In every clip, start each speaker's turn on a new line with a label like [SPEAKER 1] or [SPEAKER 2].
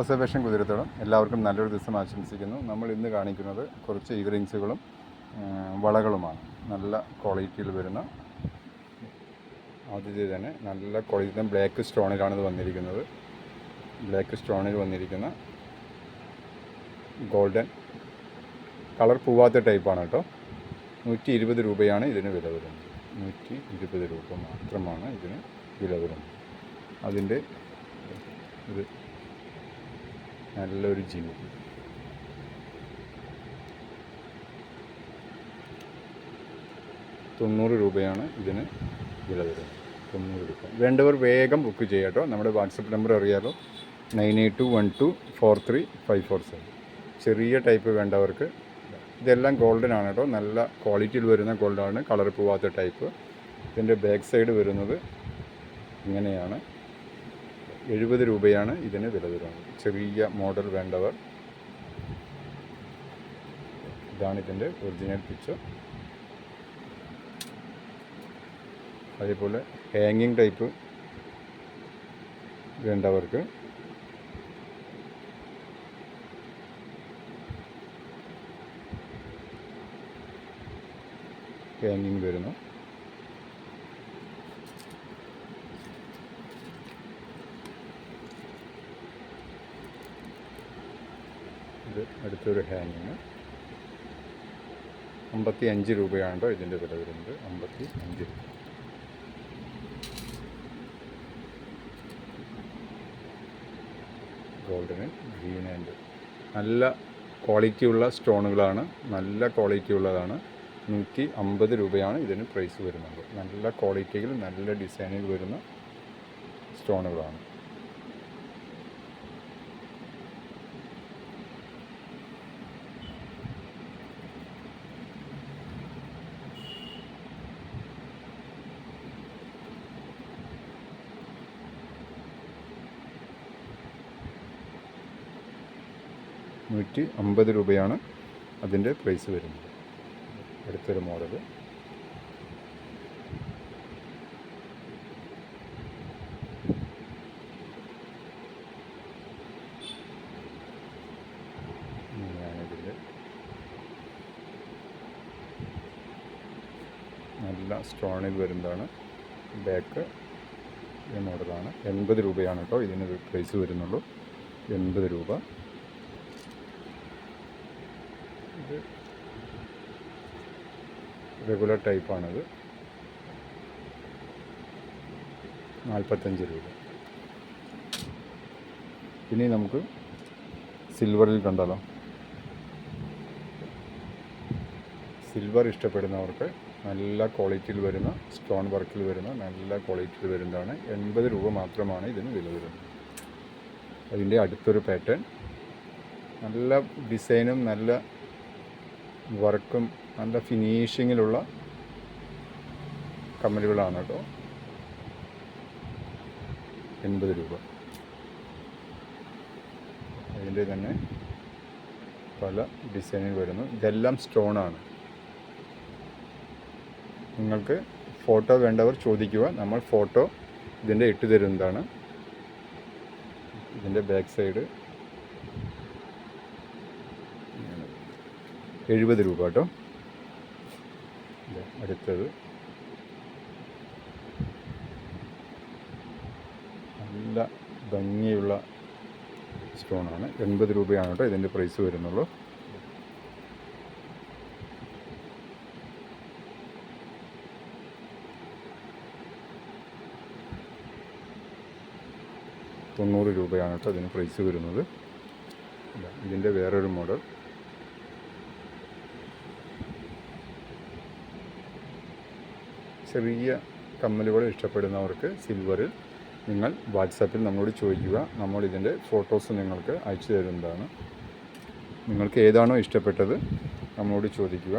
[SPEAKER 1] ഒസേവേഷൻ കുതിരത്തോളം എല്ലാവർക്കും നല്ലൊരു ദിവസം ആശംസിക്കുന്നു. നമ്മൾ ഇന്ന് കാണിക്കുന്നത് കുറച്ച് ഇയറിങ്സുകളും വളകളുമാണ്. നല്ല ക്വാളിറ്റിയിൽ വരുന്ന ആദ്യത്തെ തന്നെ നല്ല ക്വാളിറ്റി ബ്ലാക്ക് സ്റ്റോണിലാണ് ഇത് വന്നിരിക്കുന്നത്. ബ്ലാക്ക് സ്റ്റോണിൽ വന്നിരിക്കുന്ന ഗോൾഡൻ കളർ പൂവാത്ത ടൈപ്പാണ് കേട്ടോ. നൂറ്റി ഇരുപത് രൂപയാണ് ഇതിന് വില വരുന്നത്. നൂറ്റി ഇരുപത് രൂപ മാത്രമാണ് ഇതിന് വില വരുന്നത്. അതിന്റെ ഇത് നല്ലൊരു ജിനു. തൊണ്ണൂറ് രൂപയാണ് ഇതിന് വില വരുന്നത്. തൊണ്ണൂറ് രൂപ. വേണ്ടവർ വേഗം ബുക്ക് ചെയ്യാം കേട്ടോ. നമ്മുടെ വാട്സപ്പ് നമ്പർ അറിയാലോ. Nine eight two one two four three five four seven. ചെറിയ ടൈപ്പ് വേണ്ടവർക്ക് ഇതെല്ലാം ഗോൾഡൻ ആണ് കേട്ടോ. നല്ല ക്വാളിറ്റിയിൽ വരുന്ന ഗോൾഡാണ്. കളർ പോവാത്ത ടൈപ്പ്. ഇതിന്റെ ബാക്ക് സൈഡ് വരുന്നത് ഇങ്ങനെയാണ്. എഴുപത് രൂപയാണ് ഇതിന് വില വരുന്നത് ചെറിയ മോഡൽ വേണ്ടവർ ഇതാണ് ഇതിന്റെ ഒറിജിനൽ പിക്ചർ അതേപോലെ ഹാങ്ങിങ് ടൈപ്പ് വേണ്ടവർക്ക് ഹാങ്ങിങ് വരുന്നു ഇത് അടുത്തൊരു ഹാങ്ങിങ്. അമ്പത്തി അഞ്ച് രൂപയാണ് കേട്ടോ ഇതിന്റെ വില വരുന്നത്? അമ്പത്തി അഞ്ച് രൂപ. ഗോൾഡന് ഗ്രീൻ ആൻഡ് നല്ല ക്വാളിറ്റിയുള്ള സ്റ്റോണുകളാണ്. നല്ല ക്വാളിറ്റി ഉള്ളതാണ് നൂറ്റി അമ്പത് രൂപയാണ് ഇതിന് പ്രൈസ് വരുന്നത്. നല്ല ക്വാളിറ്റിയിൽ നല്ല ഡിസൈനിൽ വരുന്ന സ്റ്റോണുകളാണ്. നൂറ്റി അമ്പത് രൂപയാണ് അതിന്റെ പ്രൈസ് വരുന്നത്. അടുത്തൊരു മോഡൽ നല്ല സ്റ്റോണിൽ വരുന്നതാണ്. ബാക്ക് ഈ മോഡലാണ് എൺപത് രൂപയാണ് കേട്ടോ ഇതിന് പ്രൈസ് വരുന്നുള്ളൂ. എൺപത് രൂപ ഇത് റെഗുലർ ടൈപ്പാണത് നാൽപ്പത്തഞ്ച് രൂപ. ഇനി നമുക്ക് സിൽവറിൽ കണ്ടാലോ? സിൽവർ ഇഷ്ടപ്പെടുന്നവർക്ക് നല്ല ക്വാളിറ്റിയിൽ വരുന്ന സ്റ്റോൺ വർക്കിൽ വരുന്ന നല്ല ക്വാളിറ്റിയിൽ വരുന്നതാണ്. എൺപത് രൂപ മാത്രമാണ് ഇതിന് വില വരുന്നത്. അതിന്റെ അടുത്തൊരു പാറ്റേൺ നല്ല ഡിസൈനും നല്ല വർക്കും നല്ല ഫിനിഷിങ്ങിലുള്ള കമ്മലുകളാണ് കേട്ടോ. എൺപത് രൂപ. അതിന്റെ തന്നെ പല ഡിസൈനിൽ വരുന്നു. ഇതെല്ലാം സ്റ്റോണാണ്. നിങ്ങൾക്ക് ഫോട്ടോ വേണ്ടവർ ചോദിക്കുക. നമ്മൾ ഫോട്ടോ ഇതിന്റെ ഇട്ട് തരുന്നതാണ്. ഇതിന്റെ ബാക്ക് സൈഡ് എഴുപത് രൂപ കേട്ടോ. അടുത്തത്. നല്ല ഭംഗിയുള്ള സ്റ്റോണാണ്. എൺപത് രൂപയാണ് കേട്ടോ ഇതിന്റെ പ്രൈസ് വരുന്നുള്ളൂ. തൊണ്ണൂറ് രൂപയാണ് കേട്ടോ അതിന് പ്രൈസ് വരുന്നത്. ഇതിന്റെ വേറൊരു മോഡൽ. ചെറിയ കമ്മലുകൾ ഇഷ്ടപ്പെടുന്നവർക്ക് സിൽവറിൽ നിങ്ങൾ വാട്സാപ്പിൽ നമ്മളോട് ചോദിക്കുക. നമ്മൾ ഇതിന്റെ ഫോട്ടോസ് നിങ്ങൾക്ക് അയച്ചു തരുന്നതാണ്. നിങ്ങൾക്ക് ഏതാണോ ഇഷ്ടപ്പെട്ടത് നമ്മളോട് ചോദിക്കുക.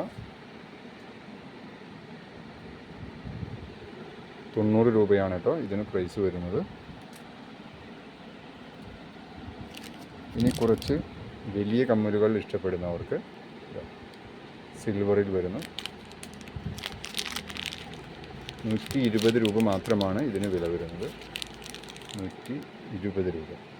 [SPEAKER 1] തൊണ്ണൂറ് രൂപയാണ് കേട്ടോ ഇതിന് പ്രൈസ് വരുന്നത്. ഇനി കുറച്ച് വലിയ കമ്മലുകൾ ഇഷ്ടപ്പെടുന്നവർക്ക് സിൽവറിൽ വരുന്നു. നൂറ്റി ഇരുപത് രൂപ മാത്രമാണ് ഇതിന് വില വരുന്നത്. നൂറ്റി ഇരുപത് രൂപ.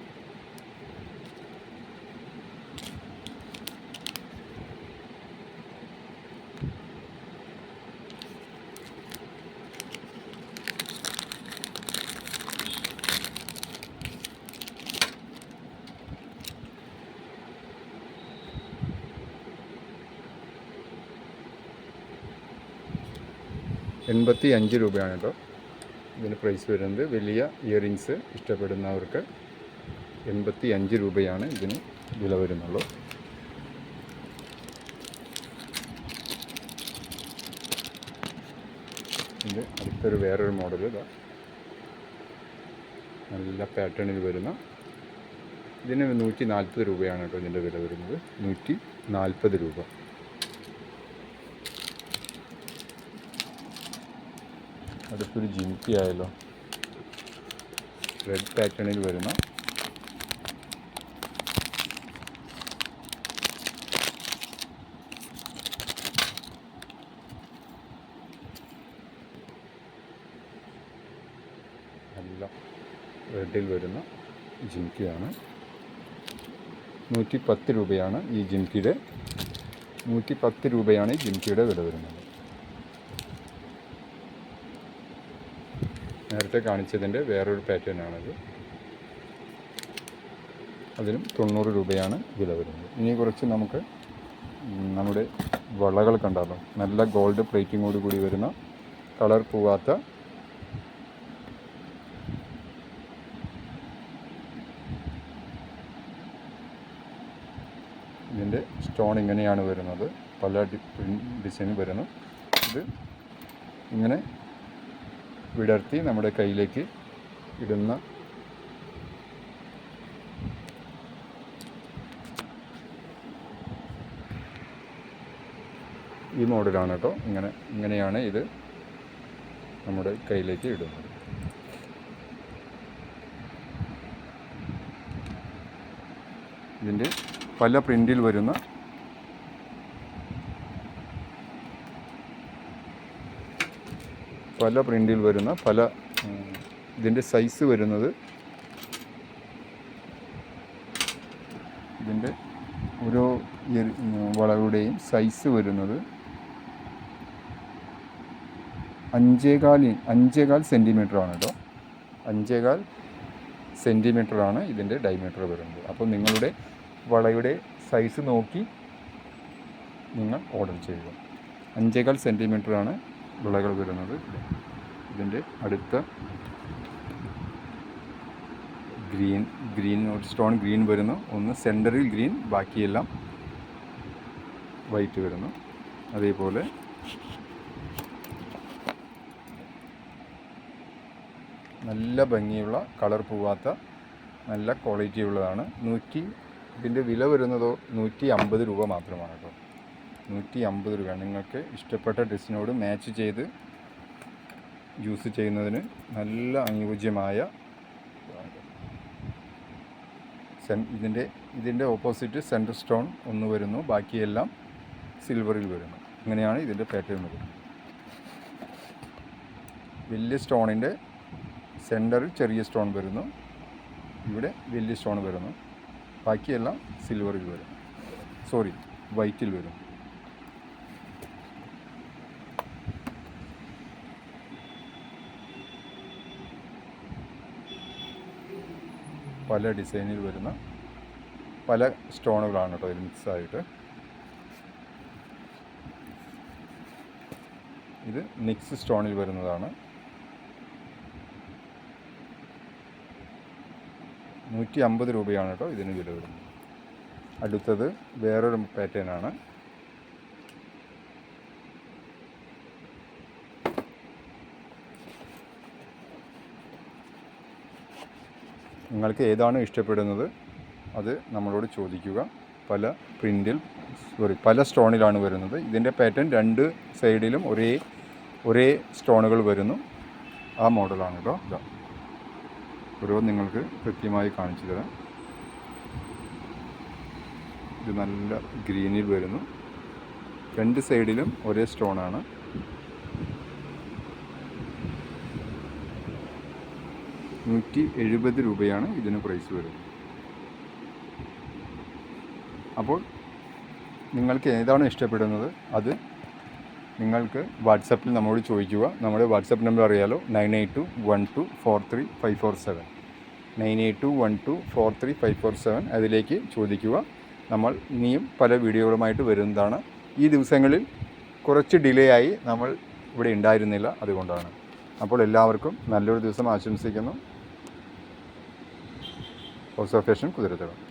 [SPEAKER 1] എൺപത്തി അഞ്ച് രൂപയാണ് കേട്ടോ. ഇതിന് പ്രൈസ് വരുന്നത്. വലിയ ഇയറിങ്സ് ഇഷ്ടപ്പെടുന്നവർക്ക് എൺപത്തി അഞ്ച് രൂപയാണ് ഇതിന് വില വരുന്നുള്ളൂ. ഇത് അടുത്തൊരു വേറൊരു മോഡൽ ഇതാ. നല്ല പാറ്റേണിൽ വരുന്ന. ഇതിന് നൂറ്റി നാൽപ്പത് രൂപയാണ് കേട്ടോ ഇതിന്റെ വില വരുന്നത്. നൂറ്റി നാൽപ്പത് രൂപ. അടുത്തൊരു ജിമിക്കി ആയല്ലോ. റെഡ് പാറ്റേണിൽ വരുന്ന. നല്ല റെഡിൽ വരുന്ന. ജിമിക്കിയാണ് നൂറ്റി പത്ത് രൂപയാണ് ഈ ജിമിക്കിയുടെ നൂറ്റി പത്ത് രൂപയാണ് ഈ ജിമിക്കിയുടെ വില വരുന്നത്. നേരത്തെ കാണിച്ചതിന്റെ വേറൊരു പാറ്റേൺ ആണത്. അതിനും തൊണ്ണൂറ് രൂപയാണ് വില വരുന്നത്. ഇനി കുറച്ച് നമുക്ക് നമ്മുടെ വളകൾ കണ്ടാലോ. നല്ല ഗോൾഡ് പ്ലേറ്റിങ്ങോട് കൂടി വരുന്ന കളർ പോവാത്ത ഇതിന്റെ സ്റ്റോൺ ഇങ്ങനെയാണ് വരുന്നത്. പല ഡിസൈൻ വരുന്നു. ഇത് ഇങ്ങനെ വിടർത്തി നമ്മുടെ കയ്യിലേക്ക് ഇടുന്ന ഈ മോഡലാണ് കേട്ടോ. ഇങ്ങനെ ഇങ്ങനെയാണ് ഇത് നമ്മുടെ കയ്യിലേക്ക് ഇടുന്നത്. ഇതിന്റെ പല പ്രിന്റിൽ വരുന്ന പല പ്രിന്റിൽ വരുന്ന പല ഇതിന്റെ സൈസ് വരുന്നത് ഇതിന്റെ ഓരോ വളവുടെയും സൈസ് വരുന്നത് അഞ്ചേകാൽ അഞ്ചേകാൽ സെന്റിമീറ്റർ ആണ് കേട്ടോ അഞ്ചേകാൽ സെന്റിമീറ്റർ ആണ് ഇതിന്റെ ഡയമീറ്റർ വരുന്നത്. അപ്പോൾ നിങ്ങളുടെ വളയുടെ സൈസ് നോക്കി നിങ്ങൾ ഓർഡർ ചെയ്യുക. അഞ്ചേകാൽ സെന്റിമീറ്റർ ആണ് വിളകൾ വരുന്നത്. ഇതിന്റെ അടുത്ത ഗ്രീൻ ഗ്രീൻ സ്റ്റോൺ ഗ്രീൻ വരുന്നു. ഒന്ന് സെന്ററിൽ ഗ്രീൻ ബാക്കിയെല്ലാം വൈറ്റ് വരുന്നു. അതേപോലെ നല്ല ഭംഗിയുള്ള കളർ പോവാത്ത നല്ല ക്വാളിറ്റി ഉള്ളതാണ് നൂറ്റി ഇതിന്റെ വില വരുന്നതോ നൂറ്റി അമ്പത് രൂപ മാത്രമാണ് കേട്ടോ. നൂറ്റി അമ്പത് രൂപ നിങ്ങൾക്ക് ഇഷ്ടപ്പെട്ട ഡ്രസ്സിനോട് മാച്ച് ചെയ്ത് യൂസ് ചെയ്യുന്നതിന് നല്ല അനുയോജ്യമായ ഇതിന്റെ ഇതിന്റെ ഓപ്പോസിറ്റ് സെന്റർ സ്റ്റോൺ ഒന്ന് വരുന്നു. ബാക്കിയെല്ലാം സിൽവറിൽ വരുന്നു. അങ്ങനെയാണ് ഇതിന്റെ പാറ്റേൺ വരുന്നത്. വലിയ സ്റ്റോണിന്റെ സെന്ററിൽ ചെറിയ സ്റ്റോൺ വരുന്നു. ഇവിടെ വലിയ സ്റ്റോൺ വരുന്നു. ബാക്കിയെല്ലാം സിൽവറിൽ വരും സോറി വൈറ്റിൽ വരും പല ഡിസൈനിൽ വരുന്ന പല സ്റ്റോണുകളാണ് കേട്ടോ ഇതിൽ മിക്സ് ആയിട്ട് ഇത് മിക്സ് സ്റ്റോണിൽ വരുന്നതാണ്. നൂറ്റി അമ്പത് രൂപയാണ് കേട്ടോ ഇതിന് വില വരുന്നത്. അടുത്തത് വേറൊരു പാറ്റേൺ ആണ്. നിങ്ങൾക്ക് ഏതാണ് ഇഷ്ടപ്പെടുന്നത് അത് നമ്മളോട് ചോദിക്കുക. പല പ്രിന്റിൽ സോറി പല സ്റ്റോണിലാണ് വരുന്നത്. ഇതിന്റെ പാറ്റേൺ രണ്ട് സൈഡിലും ഒരേ ഒരേ സ്റ്റോണുകൾ വരുന്നു. ആ മോഡലാണ് കേട്ടോ ഇതാ ഓരോ നിങ്ങൾക്ക് കൃത്യമായി കാണിച്ചു തരാം. ഇത് നല്ല ഗ്രീനിൽ വരുന്നു. രണ്ട് സൈഡിലും ഒരേ സ്റ്റോണാണ് നൂറ്റി എഴുപത് രൂപയാണ് ഇതിന് പ്രൈസ് വരുന്നത്. അപ്പോൾ നിങ്ങൾക്ക് ഏതാണ് ഇഷ്ടപ്പെടുന്നത്? അത് നിങ്ങൾക്ക് വാട്സപ്പിൽ നമ്മോട് ചോദിക്കുക. നമ്മുടെ വാട്സപ്പ് നമ്പർ അറിയാലോ? Nine eight two one two four three five four seven. Nine eight two one two four three five four seven അതിലേക്ക് ചോദിക്കുക. നമ്മൾ ഇനിയും പല വീഡിയോകളുമായിട്ട് വരുന്നതാണ്. ഈ ദിവസങ്ങളിൽ കുറച്ച് ഡിലേ ആയി നമ്മൾ ഇവിടെ ഉണ്ടായിരുന്നില്ല അതുകൊണ്ടാണ്. അപ്പോൾ എല്ലാവർക്കും നല്ലൊരു ദിവസം ആശംസിക്കുന്നു. o sefer için kudret edemem.